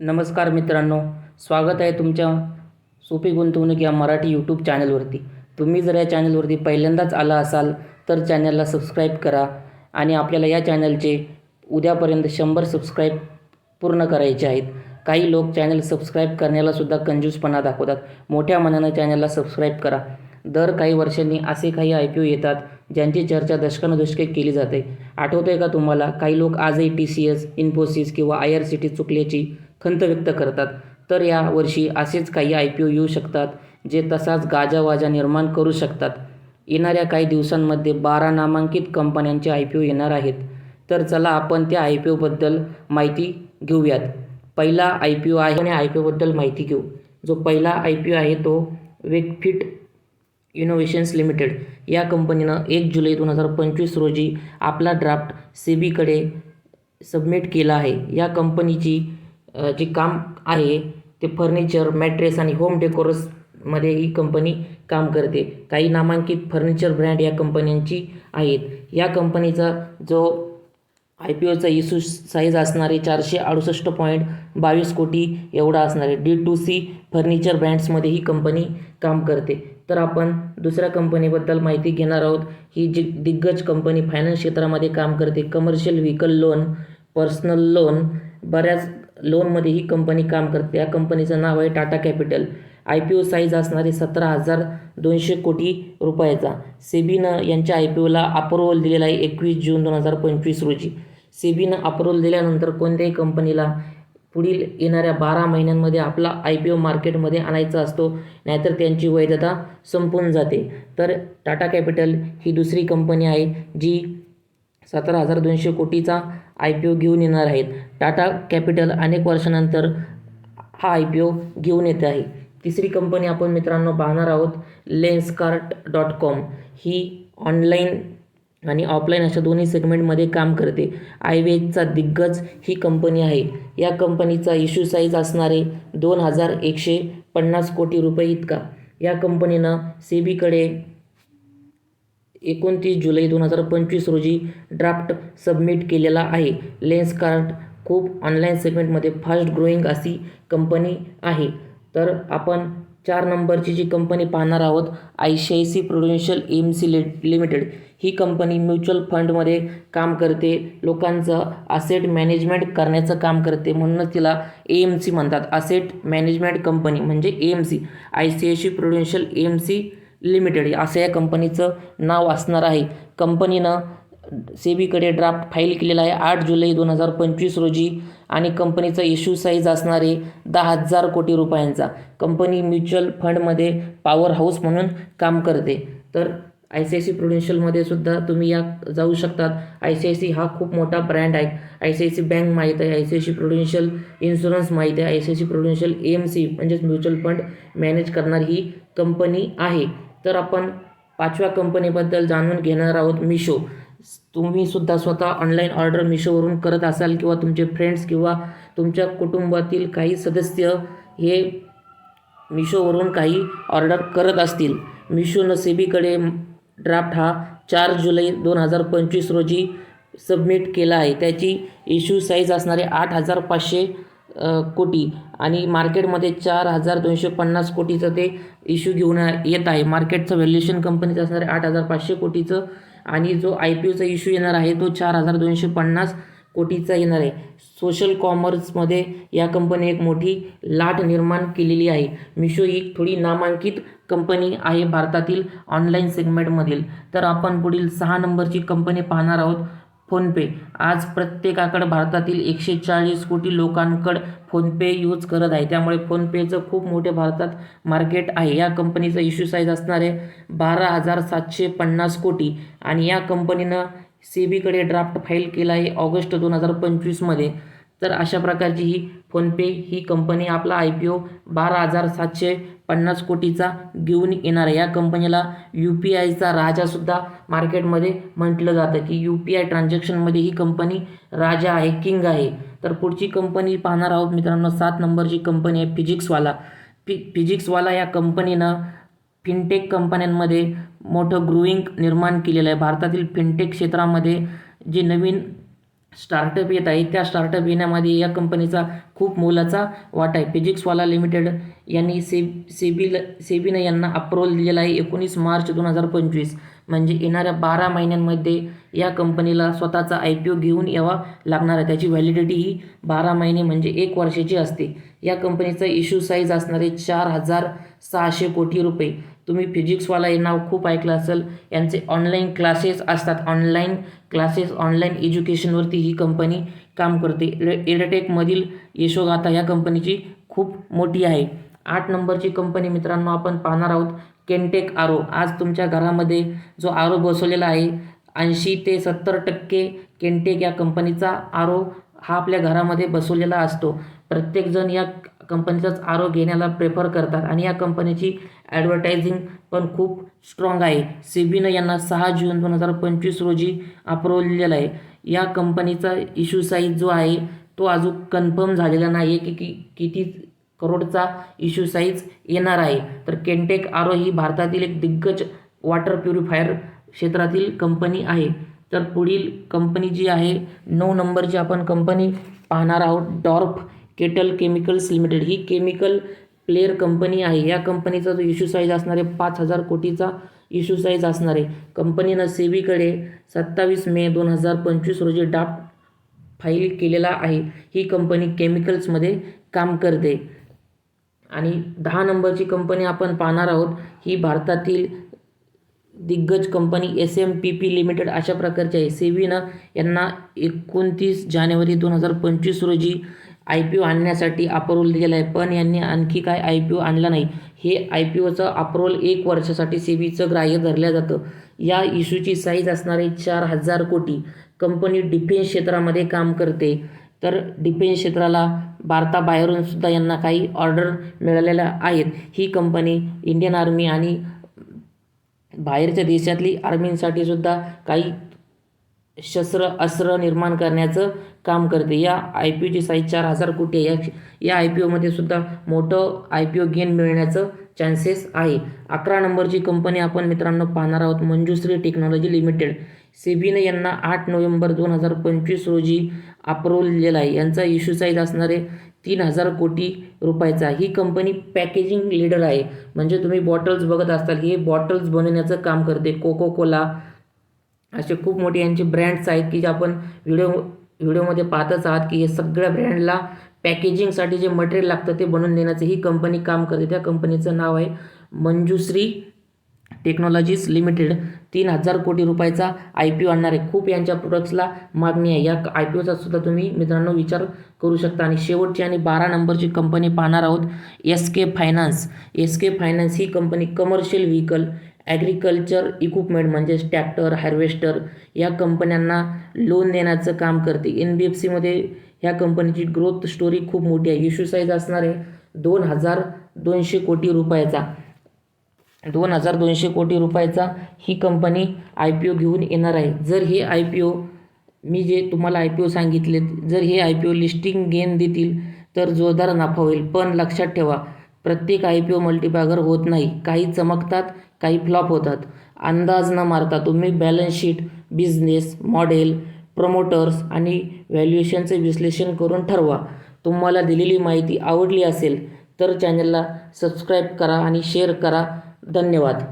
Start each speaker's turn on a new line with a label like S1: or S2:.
S1: नमस्कार मित्रांनो स्वागत आहे तुमच्या सोपी गुंतवणूक या मराठी यूट्यूब चॅनलवरती तुम्ही जर या चॅनलवरती पहिल्यांदाच आला असाल तर चॅनलला सबस्क्राईब करा आणि आपल्याला या चॅनलचे उद्यापर्यंत शंभर सबस्क्राईब पूर्ण करायचे आहेत. काही लोक चॅनल सबस्क्राईब करण्यालासुद्धा कंजूसपणा दाखवतात. मोठ्या मनानं चॅनलला सबस्क्राईब करा. दर काही वर्षांनी असे काही आय पी ओ येतात ज्यांची चर्चा दशकानुदशके केली जाते. आठवतं आहे का तुम्हाला काही लोक आजही टी सी एस इन्फोसिस किंवा आय आर सी टी चुकल्याची खंत व्यक्त करतात. तर या वर्षी असेच काही आय पी ओ येऊ शकतात जे तसाच गाजावाजा निर्माण करू शकतात. येणाऱ्या काही दिवसांमध्ये बारा नामांकित कंपन्यांचे आय पी ओ येणार आहेत. तर चला आपण त्या आय पी ओबद्दल माहिती घेऊयात. पहिला आय पी ओ आहे आणि आय पी ओबद्दल माहिती घेऊ. जो पहिला आय पी ओ आहे तो वेकफिट इनोव्हेशन्स लिमिटेड. या कंपनीनं एक जुलै दोन हजार पंचवीस रोजी आपला ड्राफ्ट सेबीकडे सबमिट केला आहे. या कंपनीची जे काम आहे ते फर्निचर मॅट्रेस आणि होम डेकोरसमध्ये ही कंपनी काम करते. काही नामांकित फर्निचर ब्रँड या कंपन्यांची आहेत. या कंपनीचा जो आय पी ओचा इशू साईज असणारे चारशे अडुसष्ट पॉईंट बावीस कोटी एवढा असणारे डी टू सी फर्निचर ब्रँड्समध्ये ही कंपनी काम करते. तर आपण दुसऱ्या कंपनीबद्दल माहिती घेणार आहोत. ही जी दिग्गज कंपनी फायनान्स क्षेत्रामध्ये काम करते. Commercial vehicle loan personal loan बऱ्याच लोनमध्ये ही कंपनी काम करते. या कंपनीचं नाव आहे Tata Capital. I P O size असणारे सतरा हजार दोनशे कोटी रुपयाचा. सेबीनं यांच्या आय पी ओला अप्रुव्हल दिलेला आहे एकवीस जून दोन हजार पंचवीस रोजी. सेबीनं अप्रुव्हल दिल्यानंतर कोणत्याही कंपनीला पुढील येणाऱ्या बारा महिन्यांमध्ये आपला आय पी ओ मार्केटमध्ये आणायचा असतो नाहीतर त्यांची वैधता संपून जाते. तर टाटा कॅपिटल ही दुसरी कंपनी आहे जी सतरा हजार दोनशे कोटीचा आय पी ओ घेऊन येणार आहेत. टाटा कॅपिटल अनेक वर्षानंतर हा आय पी ओ घेऊन येते आहे. तिसरी कंपनी आपण मित्रांनो पाहणार आहोत लेन्सकार्ट डॉट कॉम. ही ऑनलाईन आणि ऑफलाईन अशा दोन्ही सेगमेंटमध्ये काम करते. आयवेजचा दिग्गज ही कंपनी आहे. या कंपनीचा इश्यू साईज असणारे दोन हजार एकशे पन्नास कोटी रुपये इतका. या कंपनीनं सेबीकडे एकोणतीस जुलै दोन हजार पंचवीस रोजी ड्राफ्ट सबमिट केलेला आहे. लेन्सकार्ट खूप ऑनलाईन सेगमेंटमध्ये फास्ट ग्रोईंग अशी कंपनी आहे. तर आपण चार नंबरची जी कंपनी पाहणार आहोत I C I C Prudential M C लि लिमिटेड ही कंपनी म्युच्युअल फंडमध्ये काम करते. लोकांचं असेट मॅनेजमेंट करण्याचं काम करते म्हणूनच तिला ए एम सी म्हणतात. असेट मॅनेजमेंट कंपनी म्हणजे A M C I C I C Prudential M C limited असं या कंपनीचं नाव असणार आहे कंपनीनं सेबीकडे ड्राफ्ट फाईल केलेला आहे आठ जुलै दोन हजार पंचवीस रोजी आणि कंपनीचा इश्यू साईज असणारे दहा हजार कोटी रुपयांचा कंपनी म्युच्युअल फंडमध्ये पॉवर हाऊस म्हणून काम करते तर आय सी आय सी प्रुडेन्शियलमध्ये सुद्धा तुम्ही या जाऊ शकतात आय सी आय सी हा खूप मोठा ब्रँड आहे I C I C bank माहीत आहे I C I C Prudential insurance माहीत आहे I C I C Prudential A M C म्हणजेच म्युच्युअल फंड मॅनेज करणारी ही कंपनी आहे तर आपण पाचव्या कंपनीबद्दल जाणून घेणार आहोत मिशो तुम्ही सुद्धा स्वतः ऑनलाईन ऑर्डर मिशोवरून करत असाल किंवा तुमचे फ्रेंड्स किंवा तुमच्या कुटुंबातील काही सदस्य हे मिशोवरून काही ऑर्डर करत असतील. मिशोनं सेबीकडे ड्राफ्ट हा चार जुलै दोन हजार पंचवीस रोजी सबमिट केला आहे. त्याची इश्यू साईज असणारे आठ हजार पाचशे कोटी आणि मार्केटमध्ये चार हजार दोनशे पन्नास कोटीचं ते इश्यू घेऊन येत आहे. मार्केटचं व्हॅल्युएशन कंपनीचं असणारे आठ हजार पाचशे कोटीचं आणि जो आय पी ओचा इश्यू येणार आहे तो चार हजार दोनशे पन्नास कोटीचा येणार आहे. सोशल कॉमर्समध्ये या कंपनी एक मोठी लाट निर्माण केलेली आहे. मिशो ही थोडी नामांकित कंपनी आहे भारतातील ऑनलाईन सेगमेंटमधील तर आपण पुढील सहा नंबरची कंपनी पाहणार आहोत. फोनपे. आज प्रत्येकाकडं भारतातील एकशे चाळीस कोटी लोकांकडं फोनपे यूज करत आहे. त्यामुळे फोनपेचं खूप मोठे भारतात मार्केट आहे. या कंपनीचा इश्यू साईज असणारे बारा हजार सातशे पन्नास कोटी. आणि या कंपनीनं सी बीकडे ड्राफ्ट फाईल केला आहे ऑगस्ट दोन हजार पंचवीसमध्ये तर अशा प्रकारची ही फोनपे ही कंपनी आपला आय पी ओ बारा हजार सातशे पन्नास कोटीचा घेऊन येणार आहे. या कंपनीला यू पी आयचा राजासुद्धा मार्केटमध्ये म्हटलं जातं की यू पी आय ट्रान्झॅक्शनमध्ये ही कंपनी राजा आहे किंग आहे. तर पुढची कंपनी पाहणार आहोत मित्रांनो सात नंबरची कंपनी आहे फिजिक्सवाला. फि फिजिक्सवाला या कंपनीनं फिनटेक कंपन्यांमध्ये मोठं ग्रोईंग निर्माण केलेलं आहे. भारतातील फिनटेक क्षेत्रामध्ये जे नवीन स्टार्टअप येत आहे. त्या स्टार्टअप येण्यामध्ये या कंपनीचा खूप मोलाचा वाटा आहे. फिजिक्सवाला लिमिटेड यांनी से सेबील सेबीनं यांना अप्रूव्हल दिलेला आहे एकोणीस मार्च दोन हजार पंचवीस. म्हणजे येणाऱ्या बारा महिन्यांमध्ये या कंपनीला स्वतःचा आय पी ओ घेऊन यावा लागणार आहे. त्याची व्हॅलिडिटी ही बारा महिने म्हणजे एक वर्षाची असते. या कंपनीचा इश्यू साईज असणारे चार हजार सहाशे कोटी रुपये. तुम्ही फिजिक्सवाला हे नाव खूप ऐकलं असेल. यांचे ऑनलाईन क्लासेस असतात. ऑनलाईन क्लासेस ऑनलाईन एज्युकेशनवरती ही कंपनी काम करते. एडटेकमधील यशोगाथा या कंपनीची खूप मोठी आहे. आठ नंबरची कंपनी मित्रांनो आपण पाहणार आहोत. केनटेक आरो आज तुमच्या घरामध्ये जो आरो बसवलेला आहे ऐंशी ते सत्तर टक्के केनटेक या कंपनीचा आरो हा आपल्या घरामध्ये बसवलेला असतो. प्रत्येकजण या कंपनीचाच आरो घेण्याला प्रेफर करतात. आणि या कंपनीची ॲडव्हर्टायझिंग पण खूप स्ट्रॉंग आहे. सेबीनं यांना सहा जून दोन हजार पंचवीस रोजी अप्रूव्हल आहे. या कंपनीचा इश्यू साईज जो आहे तो अजून कन्फर्म झालेला नाही आहे की की किती करोडचा इश्यू साईज येणार आहे. तर केनटेक आरो ही भारतातील एक दिग्गज वॉटर प्युरिफायर क्षेत्रातील कंपनी आहे. तर पुढील कंपनी जी आहे नऊ नंबरची आपण कंपनी पाहणार आहोत. डॉर्फ केटल केमिकल्स लिमिटेड ही केमिकल प्लेयर कंपनी आहे. या कंपनीचा जो इश्यू साईज असणार आहे पाच हजार कोटीचा इश्यू साईज असणार आहे. कंपनीनं सेबीकडे सत्तावीस मे दोन हजार पंचवीस रोजी डाफ्ट फाईल केलेला आहे. ही कंपनी केमिकल्समध्ये काम करते. आणि दहा नंबरची कंपनी आपण पाहणार आहोत ही भारतातील दिग्गज company S M P P limited अशा प्रकारची आहे. सेबीनं यांना एकोणतीस जानेवारी दोन हजार पंचवीस रोजी आय पी ओ आणण्यासाठी अप्रोल दिलेलं आहे. पण यांनी आणखी काय आय पी ओ आणला नाही? हे आय पी ओचं अप्रोल एक वर्षासाठी सेबीचं ग्राह्य धरलं जातं. या इश्यूची साईज असणारे चार हजार कोटी कंपनी डिफेन्स क्षेत्रामध्ये काम करते. तर डिफेन्स क्षेत्राला भारताबाहेरून सुद्धा यांना काही ऑर्डर मिळालेल्या आहेत. ही कंपनी इंडियन आर्मी आणि बाहेरच्या देशातली आर्मींसाठी सुद्धा काही शस्त्र अस्त्र निर्माण करण्याचं काम करते. या आय पी ओची साईज चार हजार कोटी आहे. या या आय पी ओमध्ये सुद्धा मोठं आय पी ओ गेन मिळण्याचं चान्सेस आहे. अकरा नंबरची कंपनी आपण मित्रांनो पाहणार आहोत. मंजुश्री टेक्नॉलॉजी लिमिटेड सेबीनं यांना आठ नोव्हेंबर दोन हजार पंचवीस रोजी अप्रूव्हल आहे. यांचा इश्यू साईज असणारे तीन हजार कोटी रुपयाचा. ही कंपनी पॅकेजिंग लीडर आहे. म्हणजे तुम्ही बॉटल्स बघत असाल हे बॉटल्स बनवण्याचं काम करते. कोको कोला असे खूप मोठे यांचे ब्रँड्स आहेत की जे आपण व्हिडिओ व्हिडिओमध्ये पाहतच आहात की हे सगळ्या ब्रँडला पॅकेजिंगसाठी जे मटेरियल लागतं ते बनवून देण्याचं ही कंपनी काम करते. त्या कंपनीचं नाव आहे मंजुश्री टेक्नॉलॉजीज लिमिटेड तीन हजार कोटी रुपयाचा आय पी ओ आणणार आहे. खूप यांच्या प्रोडक्ट्सला मागणी आहे. या आय पी ओचा सुद्धा तुम्ही मित्रांनो विचार करू शकता. आणि शेवटची आणि बारा नंबरची कंपनी पाहणार आहोत S K finance S K finance ही company commercial vehicle agriculture equipment म्हणजेच ट्रॅक्टर हार्वेस्टर या कंपन्यांना लोन देण्याचं काम करते. एन बी एफ सीमध्ये ह्या कंपनीची ग्रोथ स्टोरी खूप मोठी आहे. इश्यू साईज असणार आहे दोन हजार दोनशे कोटी रुपयाचा. दोन हजार दोनशे कोटी रुपयाचा ही कंपनी आय पी ओ घेऊन येणार आहे. जर हे आय पी ओ मी जे तुम्हाला आय पी ओ सांगितले जर हे I P O listing gain देतील तर जोरदार नफा होईल. पण लक्षात ठेवा प्रत्येक आय पी ओ मल्टीबॅगर होत नाही. काही चमकतात काही फ्लॉप होतात. अंदाज न मारता तुम्ही balance sheet business model promoters आणि व्हॅल्युएशनचे विश्लेषण करून ठरवा. तुम्हाला दिलेली माहिती आवडली असेल तर चॅनलला सबस्क्राईब करा आणि शेअर करा. धन्यवाद.